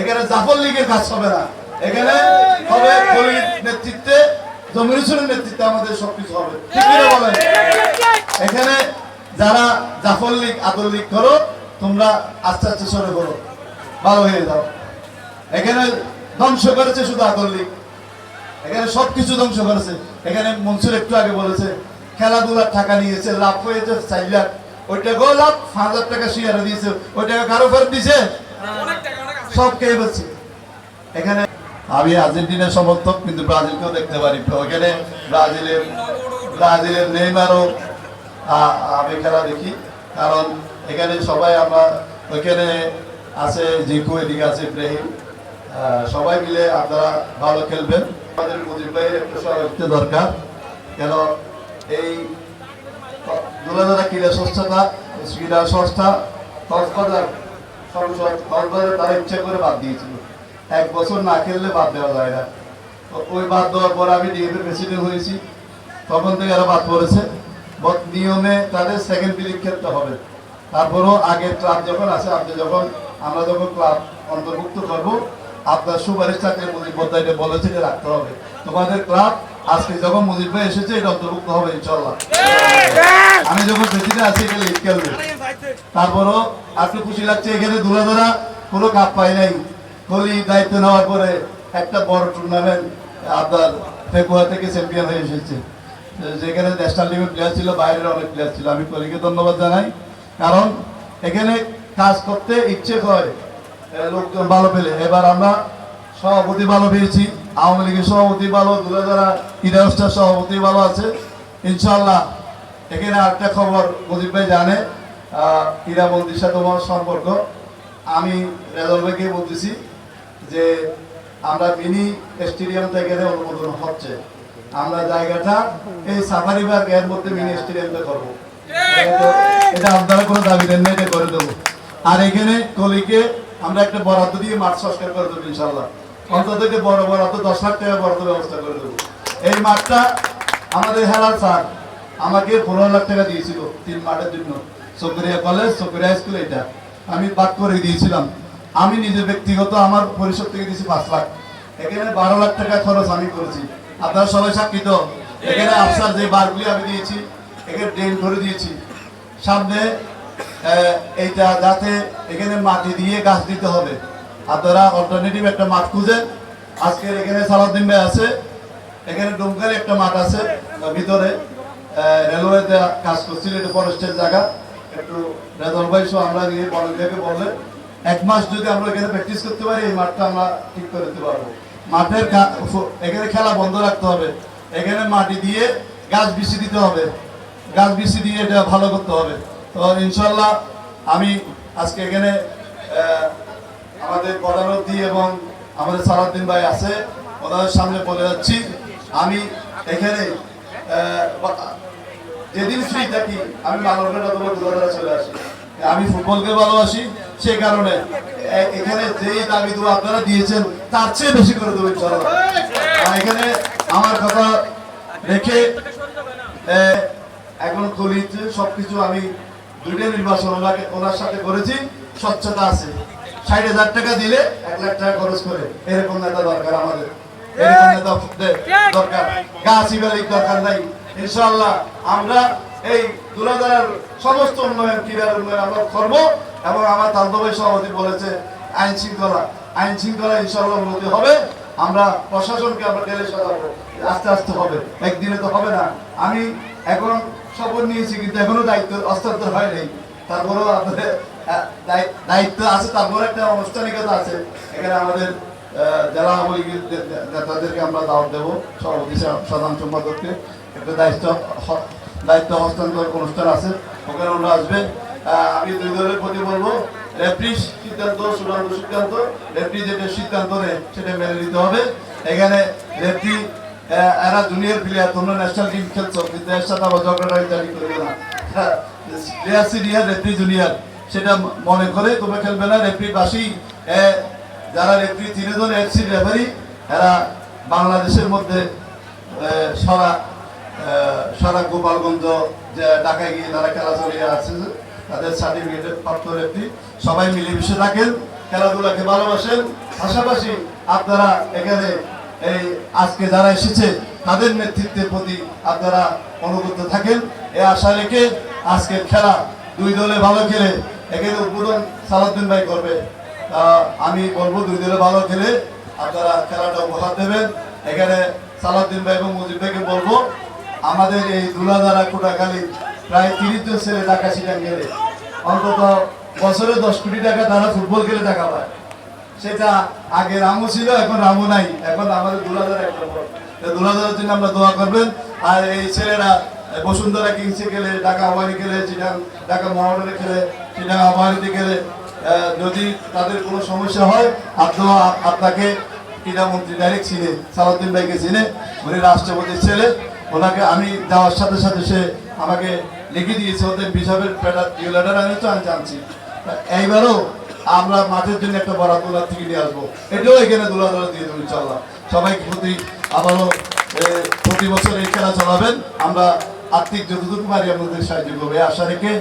এখানে জাফর লীগের কাজ হবে না। এখানে হবে খলির নেতৃত্বে, জমির নেতৃত্বে আমাদের সবকিছু হবে। এখানে যারা জাফর লীগ, আদর লীগ করো, তোমরা আস্তে আস্তে সরে করো ভালো হয়ে যাও। এখানে ধ্বংস করেছে শুধু আদর লীগ। এখানে সবকিছু ধ্বংস করেছে। এখানে মনসুর একটু আগে বলেছে, খেলাধুলার টাকা নিয়েছে, লাভ হয়েছে চার লাখ। ওই টাকাও লাভ হাজার টাকা শিয়ারে দিয়েছে। ওই টাকা কারও ফেরত দিছে? সব কে বলছে? এখানে আমি আর্জেন্টিনার সমর্থক, কিন্তু ব্রাজিলকেও দেখতে পারি। ওখানে ব্রাজিলের ব্রাজিলের নেইমারও আমি খেলা দেখি। কারণ এখানে সবাই আমরা, ওইখানে আছে জিকু এদিকে আছে ইব্রাহিম। সবাই মিলে আপনারা ভালো খেলবেন। আমাদের মুজিব একটু দরকার। কেন এই দুলাদারা ক্রীড়া সংস্থাটা ক্রীড়া সংস্থা কক্সবাজার সংসদ কক্সবাজার তারা ইচ্ছা করে বাদ দিয়েছিল। এক বছর না খেললে বাদ দেওয়া যায় না। ওই বাদ দেওয়ার পর আমি ডিএফের প্রেসিডেন্ট হয়েছি। তখন থেকে এরা বাদ পড়েছে। নিয়মে তাদের সেকেন্ড পিরিয়ড খেলতে হবে। তারপরও আগের ক্লাব যখন আছে আপনি যখন আমরা যখন ক্লাব অন্তর্ভুক্ত করব আপনার সুপারিশ থাকলে মুজিব এটা বলেছে যে রাখতে হবে। তোমাদের ক্লাব আজকে যখন মুজিব ভাই এসেছে এটা অন্তর্ভুক্ত হবে ইনশাল্লাহ আমি যখন প্রেসিডেন্ট আছি এটা লিগ খেলবে। তারপরও একটু খুশি লাগছে এখানে দূরে ধরা কোনো কাপ পাই নাই। কোহলি দায়িত্ব নেওয়ার পরে একটা বড় টুর্নামেন্ট আপনার ফেব্রুয়ারি থেকে চ্যাম্পিয়ন হয়ে এসেছে। যেখানে ন্যাশনাল টিমের প্লেয়ার ছিল বাইরের অনেক প্লেয়ার ছিল। আমি কোহলিকে ধন্যবাদ জানাই। কারণ এখানে কাজ করতে ইচ্ছে এ, লোকজন ভালো পেলে। এবার আমরা সভাপতি ভালো পেয়েছি। আওয়ামী লীগের সভাপতি ভালো দূরে যারা ইরাস্টার সভাপতি ভালো আছে। ইনশাল্লাহ এখানে আরেকটা খবর মুজিব ভাই জানে। হীরা মন্দির সাথে আমার সম্পর্ক। আমি রেজল ভাইকে বলতেছি যে আমরা মিনি স্টেডিয়াম থেকে অনুমোদন হচ্ছে। আমরা জায়গাটা এই সাফারি পার্কের মধ্যে মিনি স্টেডিয়ামটা করব। এটা আপনারা কোনো দাবি দেন না, এটা করে দেবো। আর এখানে কলিকে আমরা একটা বরাদ্দ দিয়ে মাঠ সংস্কার করে দেবো ইনশাল্লাহ অন্তত যে বড় বরাদ্দ, দশ লাখ টাকা বরাদ্দ ব্যবস্থা করে দেবো। এই মাঠটা আমাদের হেলাল স্যার আমাকে পনেরো লাখ টাকা দিয়েছিল তিন মাঠের জন্য। সকরিয়া কলেজ সকরিয়া স্কুল এটা আমি বাদ করে দিয়েছিলাম। আমি নিজে ব্যক্তিগত আমার পরিষদ থেকে দিয়েছি পাঁচ লাখ। এখানে বারো লাখ টাকা খরচ আমি করেছি। আপনারা সবাই সাক্ষিত? এখানে আফসার যে বারগুলি আমি দিয়েছি এখানে ড্রেন করে দিয়েছি। সামনে এইটা যাতে এখানে মাটি দিয়ে গাছ দিতে হবে। আপনারা অল্টারনেটিভ একটা মাঠ খুঁজেন আজকের এখানে সালাউদ্দিন ভাই আছে। এখানে ডুমকারে একটা মাঠ আছে। ভিতরে রেলওয়েতে কাজ করছিল এটা ফরেস্টের জায়গা। একটু রেজল ভাই সহ আমরা গিয়ে বনবিভাগে বললেন এক মাস যদি আমরা এখানে প্র্যাকটিস করতে পারি, এই মাঠটা আমরা ঠিক করে দিতে পারব। মাঠের এখানে খেলা বন্ধ রাখতে হবে। এখানে মাটি দিয়ে গাছ বিছি দিতে হবে। গাছ বিছি দিয়ে এটা ভালো করতে হবে। তো ইনশাল্লাহ আমি আজকে এখানে আমাদের প্রধানমন্ত্রী এবং আমাদের সারাদ্দিন ভাই আছে, ওনাদের সামনে বলে যাচ্ছি। আমি এখানে যেদিন ফ্রি থাকি, আমি অথবা দুলাদারা চলে আসি। আমি ফুটবলকে ভালোবাসি সেই কারণে এখানে যেই দাবি দেবো আপনারা দিয়েছেন, তার চেয়ে বেশি করে দেবেন আর এখানে আমার কথা রেখে এখন কলিতে সবকিছু আমি দুইটা নির্বাচন ওনাকে ওনার সাথে করেছি, স্বচ্ছতা আছে। ষাট হাজার টাকা দিলে এক লাখ টাকা খরচ করে, এরকম নেতা দরকার আমাদের। এরকম নেতা দরকার। গাছ ইবালিক দরকার নাই। ইনশাআল্লাহ আমরা এই দুলাদার সমস্ত উন্নয়ন, ক্রীড়ার উন্নয়ন আমরা করব এবং আমার তান্তবাই সভাপতি বলেছে, আইন শৃঙ্খলা আইন শৃঙ্খলা ইনশাআল্লাহ উন্নতি হবে। আমরা প্রশাসনকে আমরা ঢেলে সাজাবো। আস্তে আস্তে হবে। একদিনে তো হবে না। আমি এখন শপথ নিয়েছি, কিন্তু এখনও দায়িত্ব হস্তান্তর হয় নাই। তারপরেও আপনাদের দায়িত্ব আছে তারপরে একটা আনুষ্ঠানিকতা আছে। এখানে আমাদের জেলা আওয়ামী লীগের নেতাদেরকে আমরা দাওয়াত দেবো, সভাপতি সাধারণ সম্পাদককে। একটা দায়িত্ব দায়িত্ব হস্তান্তর অনুষ্ঠান আছে, ওখানে ওরা আসবে। আমি দুই দলের প্রতি বলব, রেফ্রি সিদ্ধান্ত চূড়ান্ত সিদ্ধান্ত, রেফ্রি যেটা সিদ্ধান্ত নেয়, সেটা মেনে নিতে হবে। এখানে রেফ্রি এরা জুনিয়র প্লেয়ার, তোমরা ন্যাশনাল টিম খেলছো, কিন্তু এর সাথে আবার ঝগড়া জারি করবে না। প্লেয়ার সিনিয়র রেফ্রি জুনিয়র সেটা মনে করে তোমরা খেলবে না। রেফ্রি বাসী যারা রেফ্রি তিনজন এফসি রেফারি, এরা বাংলাদেশের মধ্যে সারা সারা গোপালগঞ্জ, যে ঢাকায় গিয়ে তারা খেলা চালিয়ে আছে, তাদের সার্টিফিকেট প্রাপ্ত ব্যক্তি সবাই মিলেমিশে থাকেন, খেলাধুলাকে ভালোবাসেন। পাশাপাশি আপনারা এখানে এই আজকে যারা এসেছে, তাদের নেতৃত্বের প্রতি আপনারা অনুগত থাকেন। এই আশা রেখে আজকের খেলা দুই দলে ভালো খেলে এখানে উদ্বোধন সালাউদ্দিন ভাই করবে। আমি বলব দুই দলে ভালো খেলে আপনারা খেলাটা উপহার দেবেন। এখানে সালাউদ্দিন ভাই এবং মুজিব ভাইকে বলব, আমাদের এই দুলাধারা কোটাখালী প্রায় তিরিশ জন ছেলে টাকা শিখান গেলে অন্তত বছরে দশ কোটি টাকা তারা ফুটবল খেলে টাকা পায়। সেটা আগে রামু ছিল, এখন রামু নাই। এখন আমাদের দুলাধারা একটা দুলাধারার জন্য আমরা দোয়া করবেন। আর এই ছেলেরা বসুন্ধরা কিংসে গেলে ঢাকা আবারি খেলে, চিটাং ঢাকা মহানগরে খেলে, চিটাং আবারিতে গেলে যদি তাদের কোনো সমস্যা হয় আপনার আপনাকে ক্রীড়ামন্ত্রী ডাইরেক্ট চিনে, সালাউদ্দিন ভাইকে চিনে, উনি রাষ্ট্রপতির ছেলে, ওনাকে আমি যাওয়ার সাথে সাথে সে আমাকে লিখে দিয়েছে, ওদের বিশাপের লেটার আমি তো আমি জানছি। এইবারও আমরা মাঠের জন্য একটা বরাদ্দ থেকে নিয়ে আসব। এটাও এখানে দুলা দুলা দিয়ে দেবো ইনশাল্লাহ সবাইকে প্রতি আবারও প্রতি বছর এই খেলা চালাবেন। আমরা আর্থিক যতটুকু পারি আপনাদের সাহায্য করব, এই আশা রেখে।